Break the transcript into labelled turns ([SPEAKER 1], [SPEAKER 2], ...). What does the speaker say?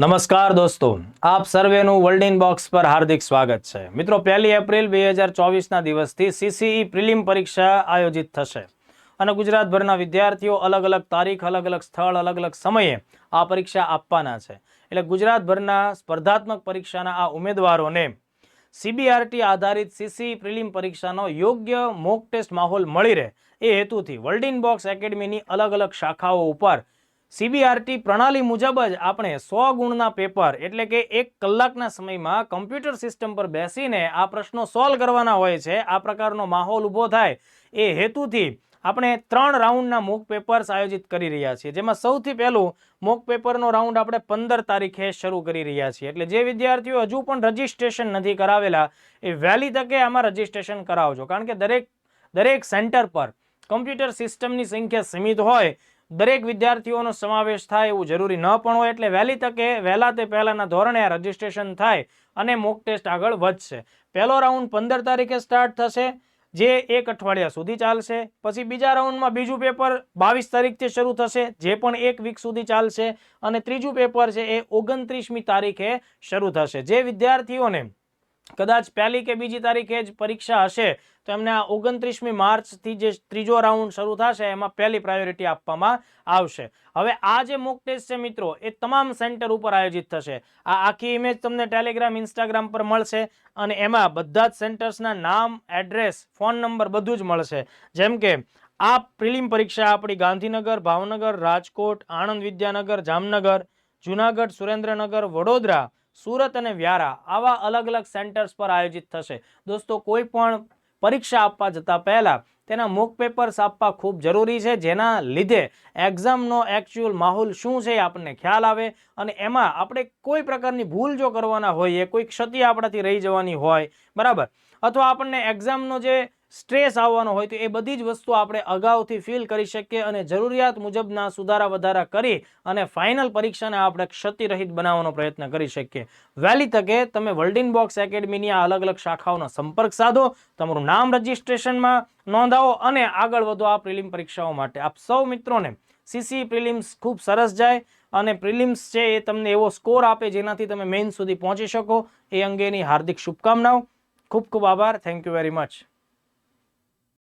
[SPEAKER 1] નમસ્કાર દોસ્તો. આપ સર્વેનું વર્લ્ડ ઇન બોક્સ પર હાર્દિક સ્વાગત છે. મિત્રો, પહેલી એપ્રિલ બે હજાર ચોવીસના દિવસથી સીસીઈ પ્રિલિમ પરીક્ષા આયોજિત થશે. અને ગુજરાતભરના વિદ્યાર્થીઓ અલગ અલગ તારીખ, અલગ અલગ સ્થળ, અલગ અલગ સમયે આ પરીક્ષા આપવાના છે. એટલે ગુજરાતભરના સ્પર્ધાત્મક પરીક્ષાના આ ઉમેદવારોને સીબીઆરટી આધારિત સીસી પ્રિલિમ પરીક્ષાનો યોગ્ય મોક ટેસ્ટ માહોલ મળી રહે એ હેતુથી વર્લ્ડ ઇન બોક્સ એકેડમીની અલગ અલગ શાખાઓ ઉપર સીબીઆરટી પ્રણાલી મુજબ જ આપણે સો ગુણના પેપર એટલે કે એક કલાકના સમયમાં કમ્પ્યુટર સિસ્ટમ પર બેસીને આ પ્રશ્નો સોલ્વ કરવાના હોય છે. આ પ્રકારનો માહોલ ઊભો થાય એ હેતુથી આપણે ત્રણ રાઉન્ડના મોક પેપર્સ આયોજિત કરી રહ્યા છીએ. જેમાં સૌથી પહેલું મોક પેપરનો રાઉન્ડ આપણે પંદર તારીખે શરૂ કરી રહ્યા છીએ. એટલે જે વિદ્યાર્થીઓ હજુ પણ રજીસ્ટ્રેશન નથી કરાવેલા એ વહેલી તકે આમાં રજીસ્ટ્રેશન કરાવજો. કારણ કે દરેક દરેક સેન્ટર પર કમ્પ્યુટર સિસ્ટમની સંખ્યા સીમિત હોય દરેક વિદ્યાર્થીઓનો સમાવેશ થાય એવું જરૂરી ન પણ હોય એટલે વહેલી તકે વહેલા તે પહેલાંના ધોરણે આ રજિસ્ટ્રેશન થાય અને મોક ટેસ્ટ આગળ વધશે. પહેલો રાઉન્ડ પંદર તારીખે સ્ટાર્ટ થશે, જે એક અઠવાડિયા સુધી ચાલશે. પછી બીજા રાઉન્ડમાં બીજું પેપર બાવીસ તારીખથી શરૂ થશે, જે પણ એક વીક સુધી ચાલશે. અને ત્રીજું પેપર છે એ ઓગણત્રીસમી તારીખે શરૂ થશે. જે વિદ્યાર્થીઓને કદાચ પહેલી કે બીજી તારીખે જ પરીક્ષા હશે, તો એમને આ ઓગણત્રીસમી માર્ચથી જે ત્રીજો રાઉન્ડ શરૂ થશે, એમાં પહેલી પ્રાયોરિટી આપવામાં આવશે. હવે આ જે મોક ટેસ્ટ છે મિત્રો, એ તમામ સેન્ટર ઉપર આયોજિત થશે. આ આખી ઇમેજ તમને ટેલિગ્રામ, ઇન્સ્ટાગ્રામ પર મળશે અને એમાં બધા જ સેન્ટર્સના નામ એડ્રેસ ફોન નંબર બધું જ મળશે. જેમ કે, આ પ્રિલિમ પરીક્ષા આપણી ગાંધીનગર, ભાવનગર, રાજકોટ, આણંદ વિદ્યાનગર, જામનગર, જુનાગઢ, સુરેન્દ્રનગર, વડોદરા સુરત અને વ્યારા આવા અલગ અલગ સેન્ટર્સ પર આયોજિત થશે. દોસ્તો, કોઈ પણ પરીક્ષા આપવા જતાં પહેલાં તેના મોક પેપર્સ આપવા ખૂબ જરૂરી છે. જેના લીધે એક્ઝામનો એકચ્યુઅલ માહોલ શું છે આપણને ખ્યાલ આવે અને એમાં આપણે કોઈ પ્રકારની ભૂલ જો કરવાના હોઈએ કોઈ ક્ષતિ આપણાથી રહી જવાની હોય, બરાબર? અથવા આપણને એક્ઝામનો જે સ્ટ્રેસ આવવાનો હોય તો એ બધી જ વસ્તુ આપણે અગાઉથી ફીલ કરી શકીએ અને જરૂરિયાત મુજબના સુધારા વધારા કરી અને ફાઇનલ પરીક્ષાને આપણે ક્ષતિરહિત બનાવવાનો પ્રયત્ન કરી શકીએ. વહેલી તકે તમે વર્લ્ડિન બોક્સ એકેડમીની આ અલગ અલગ શાખાઓનો સંપર્ક સાધો, તમારું નામ રજિસ્ટ્રેશનમાં નોંધાવો અને આગળ વધો આ પ્રિલિમ પરીક્ષાઓ માટે. આપ સૌ મિત્રોને સીસી પ્રિલિમ્સ ખૂબ સરસ જાય અને પ્રિલિમ્સ છે એ તમને એવો સ્કોર આપે જેનાથી તમે મેઇન સુધી પહોંચી શકો. એ અંગેની હાર્દિક શુભકામનાઓ. ખૂબ ખૂબ આભાર. Thank you very much